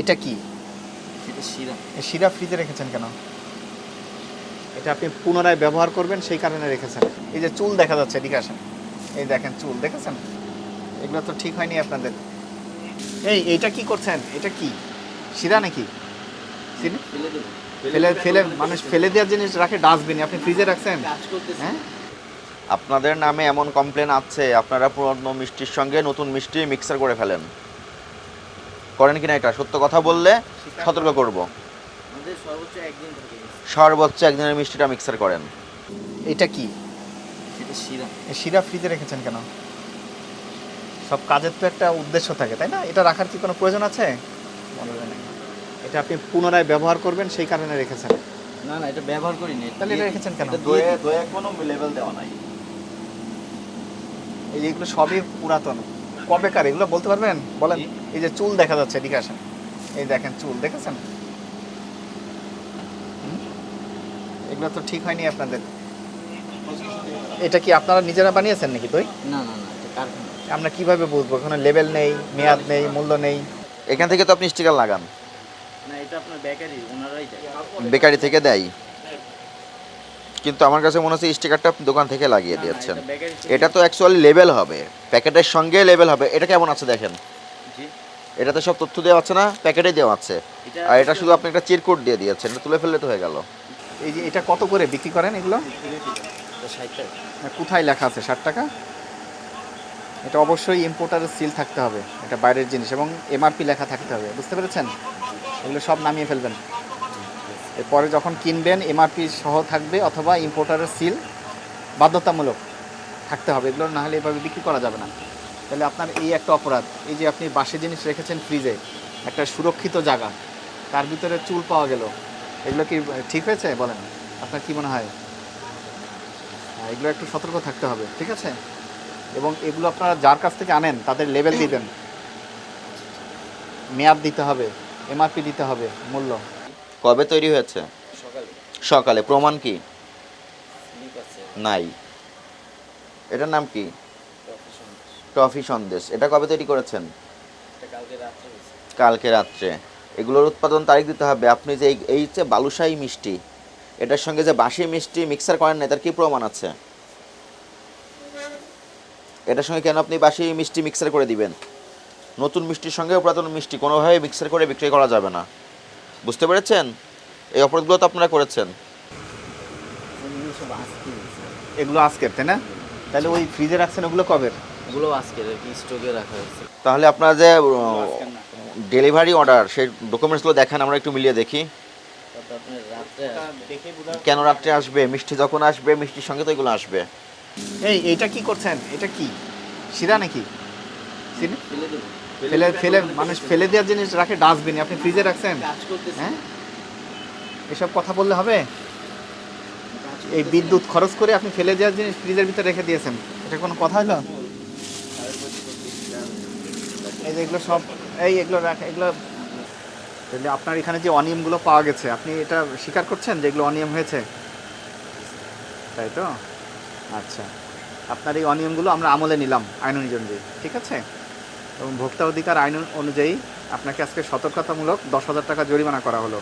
এটা কি? শিরা। ফ্রিজে রেখেছেন কেন? এটা আপনি পুনরায় ব্যবহার করবেন সেই কারণে রেখেছেন। এই যে চুল দেখা যাচ্ছে এদিকে আসেন। এই দেখেন চুল দেখেছেন? এগুলো তো ঠিক হয়নি আপনাদের। এই এটা কি করছেন? এটা কি? শিরা নাকি? ফেলে ফেলে ফেলে মানুষ ফেলে দেওয়ার জিনিস রাখে ডাস্টবিনে। আপনি ফ্রিজে রাখছেন? হ্যাঁ? আপনাদের নামে এমন কমপ্লেন আছে আপনারা পুরনো মিষ্টির সঙ্গে নতুন মিষ্টি মিক্সার করে ফেলেন। করেন কিনা এটা? সত্য কথা বললে সতর্ক করব। সর্বোচ্চ একদিন একদিনের মিষ্টিটা মিক্সার করেন। এটা কি? শিরা। শিরা ফ্রিজে রেখেছেন কেন? সব কাজের তো একটা উদ্দেশ্য থাকে তাই না? এটা রাখার কি কোনো প্রয়োজন আছে? মনে হয় না। এটা আপনি পুনরায় ব্যবহার করবেন সেই কারণে রেখেছেন। না না এটা ব্যবহার করি না তাহলে এটা রেখেছেন কেন? দিয়ে দয়ে কোনো লেভেল দেওয়া নাই। এই যে সবই পুরাতন। কবেকার? এগুলো বলতে পারবেন? বলেন। এই যে চুল দেখা যাচ্ছে এদিকে আসেন। এই দেখেন চুল দেখেছেন? এগুলো তো ঠিক হয়নি আপনাদের। এটা কি আপনারা নিজেরা বানিয়েছেন নাকি দই? না না না আমরা কীভাবে বুঝব? এখানে লেভেল নেই মেয়াদ নেই মূল্য নেই। এখান থেকে তো আপনি স্টিকার লাগান। না এটা আপনার বেকারি ওনারাই দেয়। বেকারি থেকে দেয়। কিন্তু আমার কাছে মনে হচ্ছে স্টিকারটা আপনি দোকান থেকে লাগিয়ে দিয়েছেন। এটা তো অ্যাকচুয়ালি লেভেল হবে। প্যাকেটের সঙ্গে লেভেল হবে। এটা কেমন আছে দেখেন? এটাতে সব তথ্য দেওয়া আছে না? প্যাকেটে দেওয়া আছে। আর এটা শুধু আপনি একটা চিরকোড দিয়ে দিয়েছেন এটা তুলে ফেললে তো হয়ে গেল। এই যে এটা কত করে বিক্রি করেন এগুলো? কোথায় লেখা আছে ষাট টাকা? এটা অবশ্যই ইম্পোর্টারের সিল থাকতে হবে এটা বাইরের জিনিস এবং এমআরপি লেখা থাকতে হবে বুঝতে পেরেছেন? এগুলো সব নামিয়ে ফেলবেন। এরপরে যখন কিনবেন এমআরপি সহ থাকবে অথবা ইম্পোর্টারের সিল বাধ্যতামূলক থাকতে হবে এগুলো না হলে এভাবে বিক্রি করা যাবে না। তাহলে আপনার এই একটা অপরাধ এই যে আপনি বাসি জিনিস রেখেছেন ফ্রিজে একটা সুরক্ষিত জায়গা তার ভিতরে চুল পাওয়া গেল এগুলো কি ঠিক হয়েছে বলেন? আপনার কি মনে হয়? হ্যাঁ, এগুলো একটু সতর্ক থাকতে হবে ঠিক আছে? এবং এগুলো আপনারা যার কাছ থেকে আনেন তাদের লেভেল দিবেন মেয়াদ দিতে হবে এমআরপি দিতে হবে মূল্য। কবে তৈরি হয়েছে? সকালে। সকালে প্রমাণ কি? নাই। এটার নাম কি? টফি সন্দেশ। এটা কবে তৈরি করেছেন? কালকে রাত্রে কালকে রাত্রে। এগুলোর উৎপাদন তারিখ দিতে হবে। আপনি যে এই- এই যে বালুশাহী মিষ্টি। এটার সঙ্গে যে বাসি মিষ্টি মিক্সার করেন না তার কি প্রমাণ আছে? এটার সঙ্গে কেন আপনি বাসি মিষ্টি মিক্সার করে দিবেন? নতুন মিষ্টির সঙ্গে পুরাতন মিষ্টি কোনোভাবে মিক্সার করে বিক্রি করা যাবে না। বুঝতে পেরেছেন? এই অপরাধগুলো তো আপনারা করেছেন। এগুলো আজকের তাই না? তাহলে ওই ফ্রিজে রাখছেন ওগুলো কবে? ওগুলো আজকের আর কি স্টকে রাখা হয়েছে। তাহলে আপনারা যে ডেলিভারি অর্ডার সেই ডকুমেন্টসগুলো দেখান আমরা একটু মিলিয়ে দেখি। রাত্রে কেন রাত্রে আসবে? মিষ্টি যখন আসবে মিষ্টির সঙ্গে তো এগুলো আসবে। এই এটা কি করছেন? এটা কি? শিরা নাকি? ফেলে ফেলে মানুষ ফেলে দেওয়ার জিনিস রাখে ডাস্টবিনে আপনি ফ্রিজে রাখছেন? হ্যাঁ? এসব কথা বললে হবে? এই বিদ্যুৎ খরচ করে আপনি ফেলে দেওয়ার জিনিস ফ্রিজের ভিতরে রেখে দিয়েছেন, এটা কোনো কথা হলো এই যে এগুলো সব, এই এগুলো রাখা, এগুলো, তাহলে আপনার এখানে যে অনিয়মগুলো পাওয়া গেছে, আপনি এটা স্বীকার করছেন যে এগুলো অনিয়ম হয়েছে? তাই তো? আচ্ছা আপনার এই অনিয়মগুলো আমরা আমলে নিলাম আইন অনুযায়ী, ঠিক আছে? এবং ভোক্তা অধিকার আইন অনুযায়ী আপনাকে আজকে সতর্কতামূলক দশ হাজার টাকা জরিমানা করা হলো।